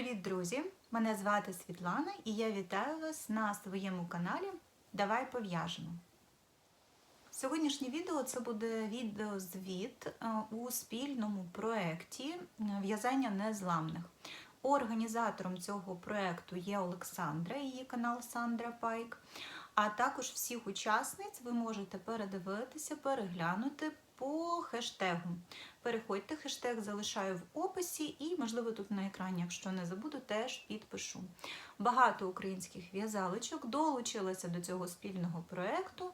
Привіт, друзі! Мене звати Світлана і я вітаю вас на своєму каналі Давай пов'яжемо. Сьогоднішнє відео це буде відеозвіт е, у спільному проєкті В'язання незламних. Організатором цього проєкту є Олександра, її канал Сандра Пайк. А також всіх учасниць ви можете передивитися, переглянути по хештегу. Переходьте, хештег залишаю в описі, і, можливо, тут на екрані, якщо не забуду, теж підпишу. Багато українських в'язаличок долучилися до цього спільного проєкту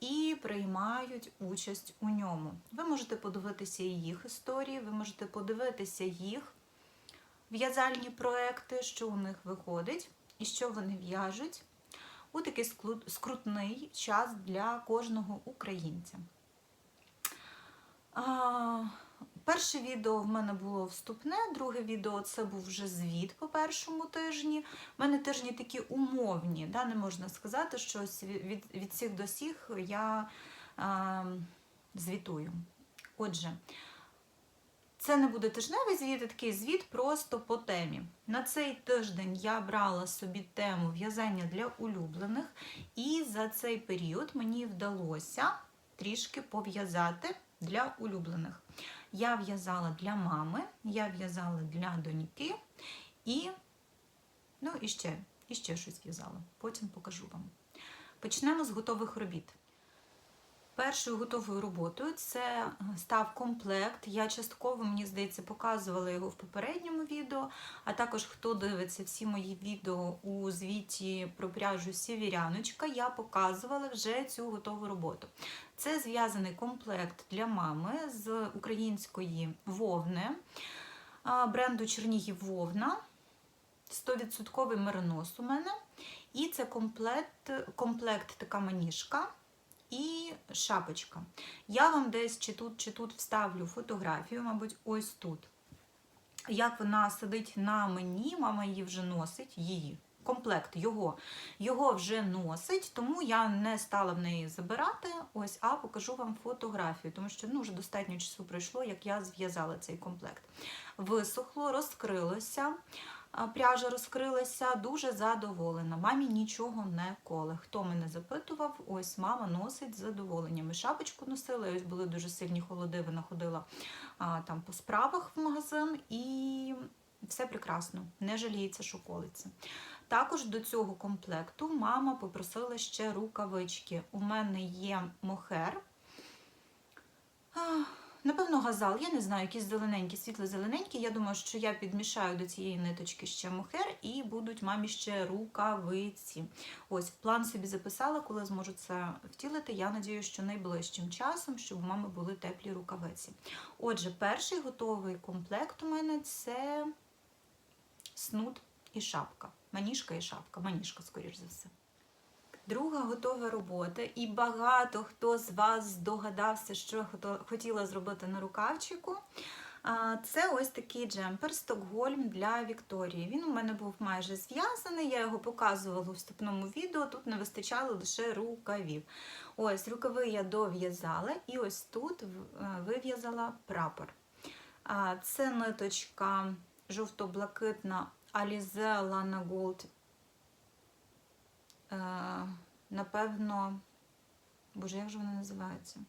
і приймають участь у ньому. Ви можете подивитися їх історії, ви можете подивитися їх в'язальні проекти, що у них виходить і що вони в'яжуть у такий скрутний час для кожного українця. Перше відео в мене було вступне, друге відео це був вже звіт по першому тижні. У мене тижні такі умовні, да, не можна сказати, що від від всіх до всіх я а, звітую. Отже, це не буде тижневий звіт, а такий звіт просто по темі. На цей тиждень я брала собі тему в'язання для улюблених, і за цей період мені вдалося трішки пов'язати для улюблених. Я в'язала для мами, я в'язала для доньки і, ну, і ще, і ще щось в'язала. Потім покажу вам. Почнемо з готових робіт. Першою готовою роботою це став комплект. Я частково, мені здається, показувала його в попередньому відео, а також хто дивиться всі мої відео у звіті про пряжу Сєвіряночка, я показувала вже цю готову роботу. Це зв'язаний комплект для мами з української вовни бренду Чернігів Вовна. 100% меринос у мене. І це комплект, комплект така маніжка і шапочка. Я вам десь чи тут, чи тут вставлю фотографію, мабуть, ось тут. Як вона сидить на мені, мама її вже носить, її. Комплект його його вже носить, тому я не стала в неї забирати, ось, а покажу вам фотографію, тому що ну, вже достатньо часу пройшло, як я зв'язала цей комплект. Висохло, розкрилося пряжа розкрилася, дуже задоволена. Мамі нічого не коле. Хто мене запитував, ось мама носить з задоволенням. І Шапочку носила, ось були дуже сильні холоди, вона ходила а, там по справах в магазин і все прекрасно, не жаліється, що колиться. Також до цього комплекту мама попросила ще рукавички. У мене є мохер. Напевно, я не знаю, якісь зелененькі, світло-зелененькі. Я думаю, що я підмішаю до цієї ниточки ще мохер і будуть мамі ще рукавиці. Ось, план собі записала, коли зможу це втілити. Я надію, що найближчим часом, щоб у мами були теплі рукавиці. Отже, перший готовий комплект у мене це снуд і шапка. Маніжка і шапка. Маніжка, скоріш за все. Друга готова робота, і багато хто з вас здогадався, що хотіла зробити на рукавчику. Це ось такий джемпер Стокгольм для Вікторії. Він у мене був майже зв'язаний, я його показувала у вступному відео, тут не вистачало лише рукавів. Ось рукави я дов'язала, і ось тут е, вив'язала прапор. Це ниточка жовто-блакитна Alize Lana Gold напевно, боже, як же вона називається?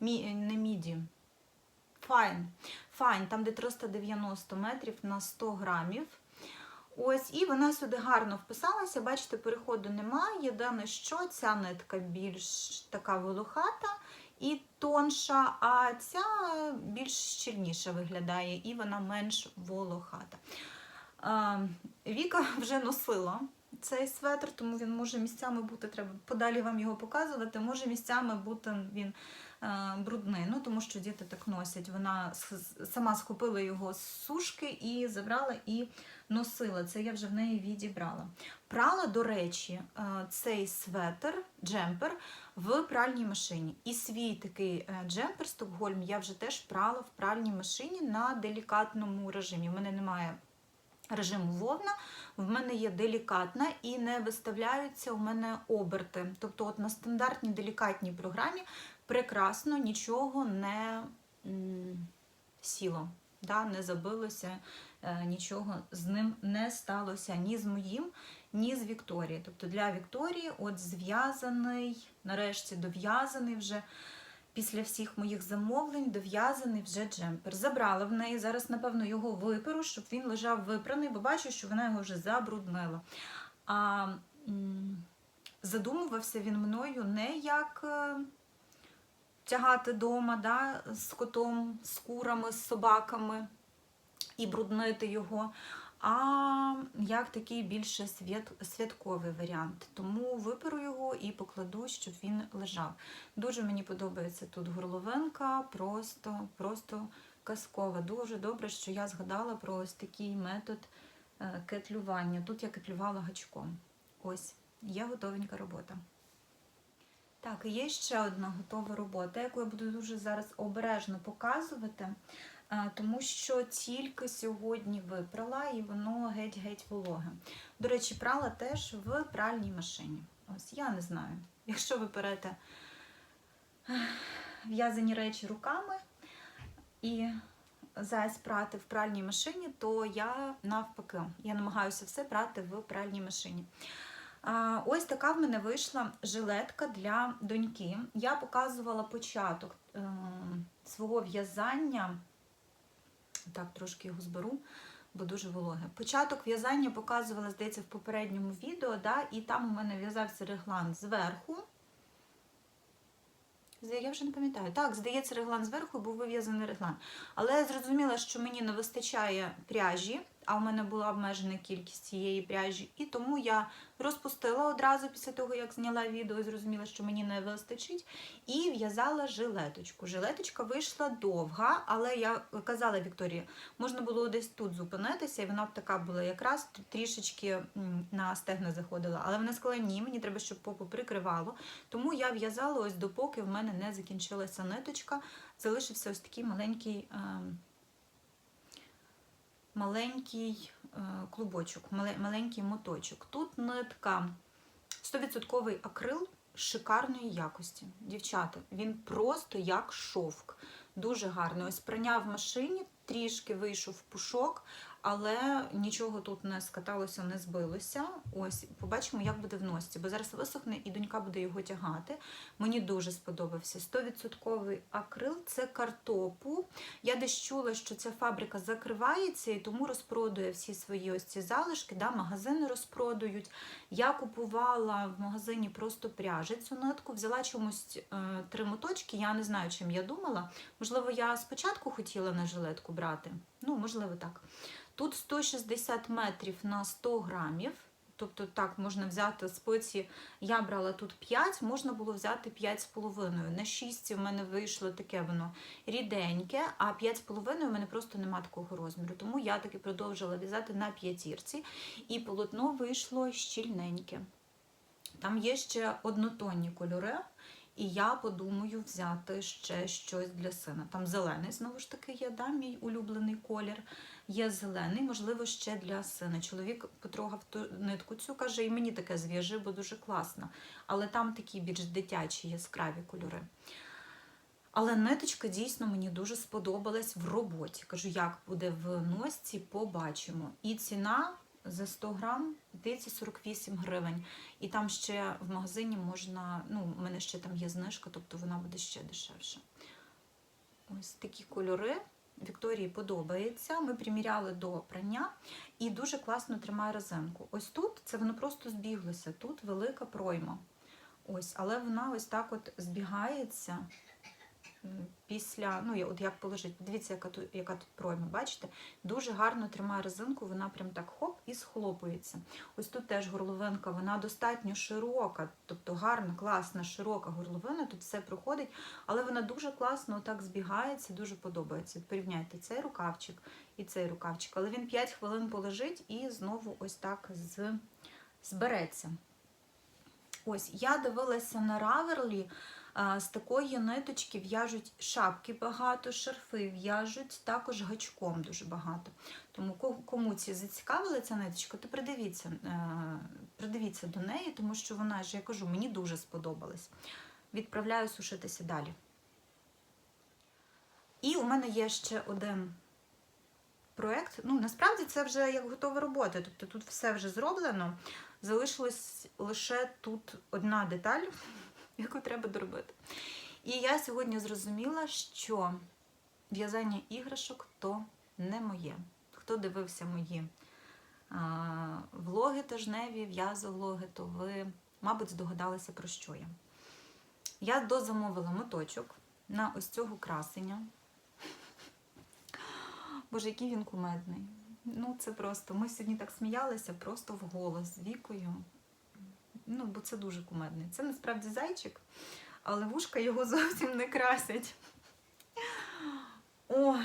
Мі, Не міді. Файн. Файн, там, де 390 метрів на 100 грамів. Ось, і вона сюди гарно вписалася. Бачите, переходу немає. Єдине, що ця нитка більш така волохата і тонша, а ця більш щільніша виглядає, і вона менш волохата. Е, Віка вже носила цей светр, тому він може місцями бути, треба подалі вам його показувати, може місцями бути він е, брудний, ну тому що діти так носять. Вона сама схопила його з сушки і забрала і носила. Це я вже в неї відібрала. Прала, до речі, е, цей светр, джемпер в пральній машині. І свій такий е, джемпер Стокгольм я вже теж прала в пральній машині на делікатному режимі. У мене немає режиму вовна, в мене є делікатна і не виставляються у мене оберти. Тобто, от на стандартній делікатній програмі прекрасно нічого не сіло, да, не забилося е, нічого з ним не сталося ні з моїм, ні з Вікторії. Тобто для Вікторії, от зв'язаний, нарешті дов'язаний вже. Після всіх моїх замовлень дов'язаний вже джемпер. Забрала в неї. Зараз, напевно, його виперу, щоб він лежав випраний, бо бачу, що вона його вже забруднила. А задумувався він мною не як е, тягати дома да, з котом, з курами, з собаками і бруднити його. А як такий більше свят, святковий варіант. Тому виперу його і покладу, щоб він лежав. Дуже мені подобається тут горловинка, просто, просто казкова. Дуже добре, що я згадала про ось такий метод е, кетлювання. Тут я кетлювала гачком. Ось, є готовенька робота. Так, є ще одна готова робота, яку я буду дуже зараз обережно показувати, тому що тільки сьогодні випрала і воно геть-геть вологе. До речі, прала теж в пральній машині. Ось я не знаю. Якщо ви перете ех, в'язані речі руками і зась прати в пральній машині, то я навпаки, я намагаюся все прати в пральній машині. Ось така в мене вийшла жилетка для доньки. Я показувала початок е, свого в'язання. Так, трошки його зберу, бо дуже вологе. Початок в'язання показувала, здається, в попередньому відео, да, і там у мене в'язався реглан зверху. Я вже не пам'ятаю. Так, здається, реглан зверху був вив'язаний реглан. Але я зрозуміла, що мені не вистачає пряжі, а в мене була обмежена кількість цієї пряжі, і тому я розпустила одразу після того, як зняла відео, і зрозуміла, що мені не вистачить, і в'язала жилеточку. Жилеточка вийшла довга, але я казала Вікторії, можна було десь тут зупинитися, і вона б така була якраз трішечки на стегна заходила. Але вона сказала, ні, мені треба, щоб попу прикривало. Тому я в'язала ось допоки в мене не закінчилася ниточка, залишився ось такий маленький. ем, маленький е, клубочок, маленький моточок. Тут нитка 100% акрил шикарної якості. Дівчата, він просто як шовк. Дуже гарний. Ось прийняв в машині, трішки вийшов пушок, але нічого тут не скаталося, не збилося. Ось побачимо, як буде в носці, бо зараз висохне і донька буде його тягати. Мені дуже сподобався. 100% акрил це картопу. Я десь чула, що ця фабрика закривається і тому розпродує всі свої ось ці залишки. Да, магазини розпродають. Я купувала в магазині просто пряжі цю нитку, взяла чомусь е, три моточки. Я не знаю, чим я думала. Можливо, я спочатку хотіла на жилетку брати. Ну, можливо, так. Тут 160 метрів на 100 грамів. Тобто так, можна взяти спеції. Я брала тут 5, можна було взяти 5,5. На 6 в мене вийшло таке воно ріденьке, а 5,5 у мене просто нема такого розміру. Тому я таки продовжила в'язати на п'ятірці, і полотно вийшло щільненьке. Там є ще однотонні кольори, і я подумаю взяти ще щось для сина. Там зелений, знову ж таки, є, да, мій улюблений колір. Є зелений, можливо, ще для сина. Чоловік потрогав ту нитку цю, каже, і мені таке зв'яжи, бо дуже класно. Але там такі більш дитячі яскраві кольори. Але ниточка дійсно мені дуже сподобалась в роботі. Кажу, як буде в носці, побачимо. І ціна за 100 грам здається 48 гривень. І там ще в магазині можна, ну, у мене ще там є знижка, тобто вона буде ще дешевше. Ось такі кольори. Вікторії подобається. Ми приміряли до прання і дуже класно тримає резинку. Ось тут це воно просто збіглося. Тут велика пройма. Ось, але вона ось так от збігається після, ну, от як положить. Дивіться, яка тут, яка тут пройма, бачите? Дуже гарно тримає резинку, вона прям так хоп і схлопується. Ось тут теж горловинка, вона достатньо широка, тобто гарна, класна, широка горловина, тут все проходить, але вона дуже класно отак збігається, дуже подобається. Порівняйте цей рукавчик і цей рукавчик, але він 5 хвилин полежить і знову ось так з... збереться. Ось, я дивилася на Раверлі, з такої ниточки в'яжуть шапки багато, шарфи в'яжуть також гачком дуже багато. Тому кому ці зацікавила ця ниточка, то придивіться, е, придивіться до неї, тому що вона ж, я кажу, мені дуже сподобалась. Відправляю сушитися далі. І у мене є ще один проєкт. Ну, насправді це вже як готова робота. Тобто тут все вже зроблено. Залишилась лише тут одна деталь, яку треба доробити. І я сьогодні зрозуміла, що в'язання іграшок то не моє. Хто дивився мої а, влоги тижневі, в'язовлоги, то ви, мабуть, здогадалися, про що я. Я дозамовила моточок на ось цього красення. Боже, який він кумедний. Ну, це просто. Ми сьогодні так сміялися, просто вголос з вікою. Ну, бо це дуже кумедний. Це насправді зайчик, але вушка його зовсім не красять. О,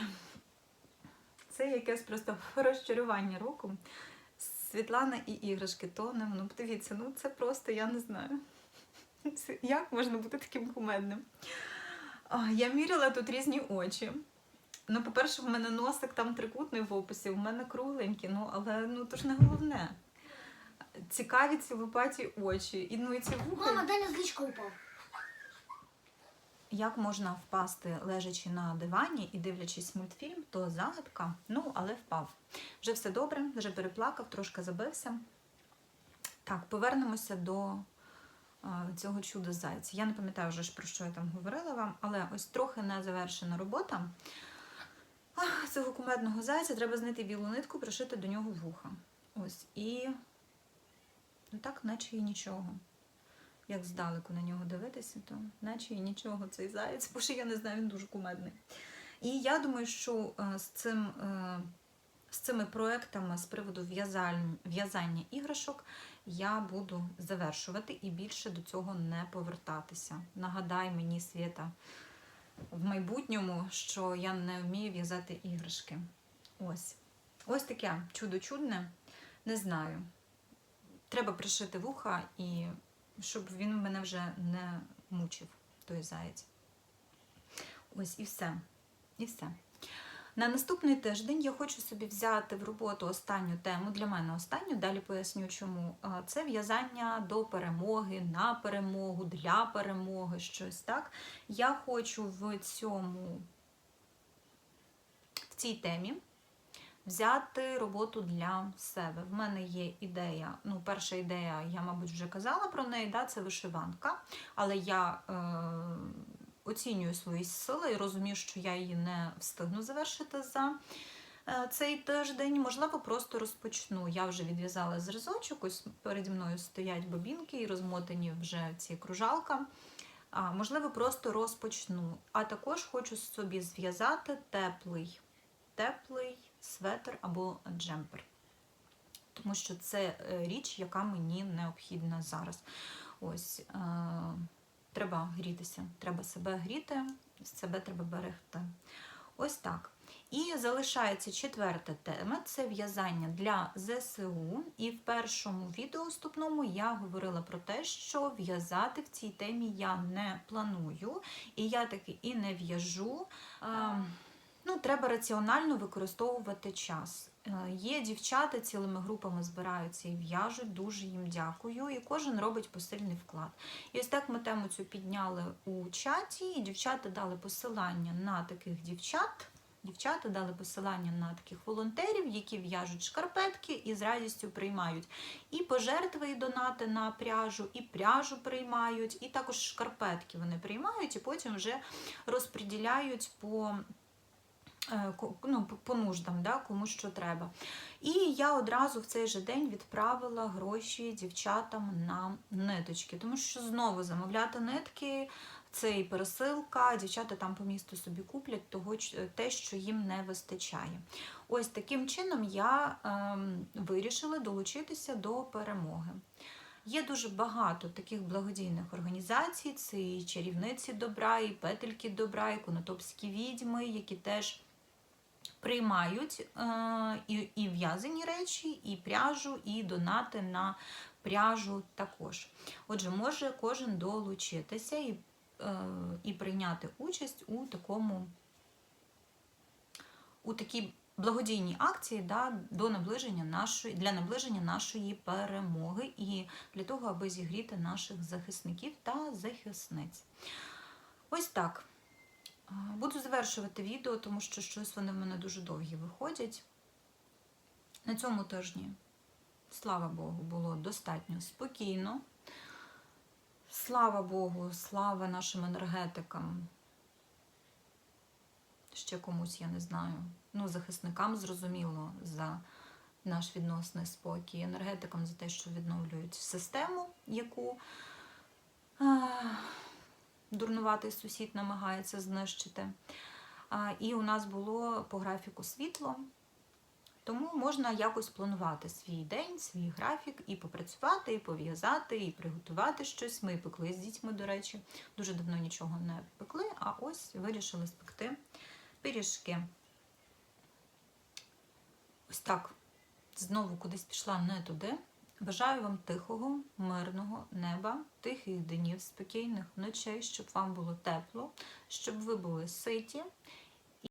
це якесь просто розчарування року. Світлана і іграшки, то ну, подивіться, ну це просто я не знаю. Це, як можна бути таким кумедним? А, Я міряла тут різні очі. Ну, по-перше, в мене носик там трикутний в описі, в мене кругленький, ну, але ну то ж не головне. Цікаві ці лопаті очі. І ну і ці вуха. Мама, Даня з ліжка упав. Як можна впасти, лежачи на дивані і дивлячись мультфільм, то загадка. Ну, але впав. Вже все добре, вже переплакав, трошки забився. Так, повернемося до а, цього чуда зайця. Я не пам'ятаю вже про що я там говорила вам, але ось трохи не завершена робота. Ах, цього кумедного зайця треба знайти білу нитку, пришити до нього вуха. Ось. І ну так, наче і нічого як здалеку на нього дивитися, то наче і нічого цей заєць, бо ще я не знаю, він дуже кумедний. І я думаю, що е, з цим. е, З цими проектами з приводу в'язання іграшок я буду завершувати і більше до цього не повертатися. Нагадай мені, Свята, в майбутньому, що я не вмію в'язати іграшки. Ось. Ось таке чудо чудне. Не знаю. Треба пришити вуха і щоб він мене вже не мучив, той заєць. Ось і все. І все. На наступний тиждень я хочу собі взяти в роботу останню тему, для мене останню, далі поясню чому. Це в'язання до перемоги, на перемогу, для перемоги, щось так. Я хочу в цьому, в цій темі взяти роботу для себе. В мене є ідея. Ну, перша ідея, я, мабуть, вже казала про неї, да, це вишиванка. Але я е, оцінюю свої сили і розумію, що я її не встигну завершити за е, цей тиждень. Можливо, просто розпочну. Я вже відв'язала зразочок, ось переді мною стоять бобінки і розмотані вже ці кружалка. А, можливо, просто розпочну. А також хочу собі зв'язати теплий, теплий светр або джемпер. Тому що це е, річ, яка мені необхідна зараз. Ось, е, треба грітися, треба себе гріти, себе треба берегти. Ось так. І залишається четверта тема це в'язання для ЗСУ. І в першому відео вступному я говорила про те, що в'язати в цій темі я не планую, і я таки і не в'яжу. Е, треба раціонально використовувати час. Е, Є дівчата, цілими групами збираються і в'яжуть, дуже їм дякую. І кожен робить посильний вклад. І ось так ми тему цю підняли у чаті, і дівчата дали посилання на таких дівчат. Дівчата дали посилання на таких волонтерів, які в'яжуть шкарпетки і з радістю приймають і пожертви, і донати на пряжу, і пряжу приймають, і також шкарпетки вони приймають, і потім вже розподіляють по ну, по- нуждам, да, кому що треба. І я одразу в цей же день відправила гроші дівчатам на ниточки, тому що знову замовляти нитки. Це і пересилка, дівчата там по місту собі куплять того, те, що їм не вистачає. Ось таким чином я ем, вирішила долучитися до перемоги. Є дуже багато таких благодійних організацій: це і чарівниці добра, і петельки добра, і конотопські відьми, які теж приймають е, і, і в'язані речі, і пряжу, і донати на пряжу також. Отже, може кожен долучитися і, е, і прийняти участь у такому у такій благодійній акції да, до наближення нашої, для наближення нашої перемоги і для того, аби зігріти наших захисників та захисниць. Ось так. Буду завершувати відео, тому що щось вони в мене дуже довгі виходять. На цьому тижні, слава Богу, було достатньо спокійно. Слава Богу, слава нашим енергетикам. Ще комусь, я не знаю. Ну, захисникам зрозуміло за наш відносний спокій, енергетикам за те, що відновлюють систему, яку дурнуватий сусід намагається знищити. І у нас було по графіку світло. Тому можна якось планувати свій день, свій графік, і попрацювати, і пов'язати, і приготувати щось. Ми пекли з дітьми, до речі. Дуже давно нічого не пекли, а ось вирішили спекти пиріжки. Ось так. Знову кудись пішла не туди. Бажаю вам тихого, мирного неба, тихих днів, спокійних ночей, щоб вам було тепло, щоб ви були ситі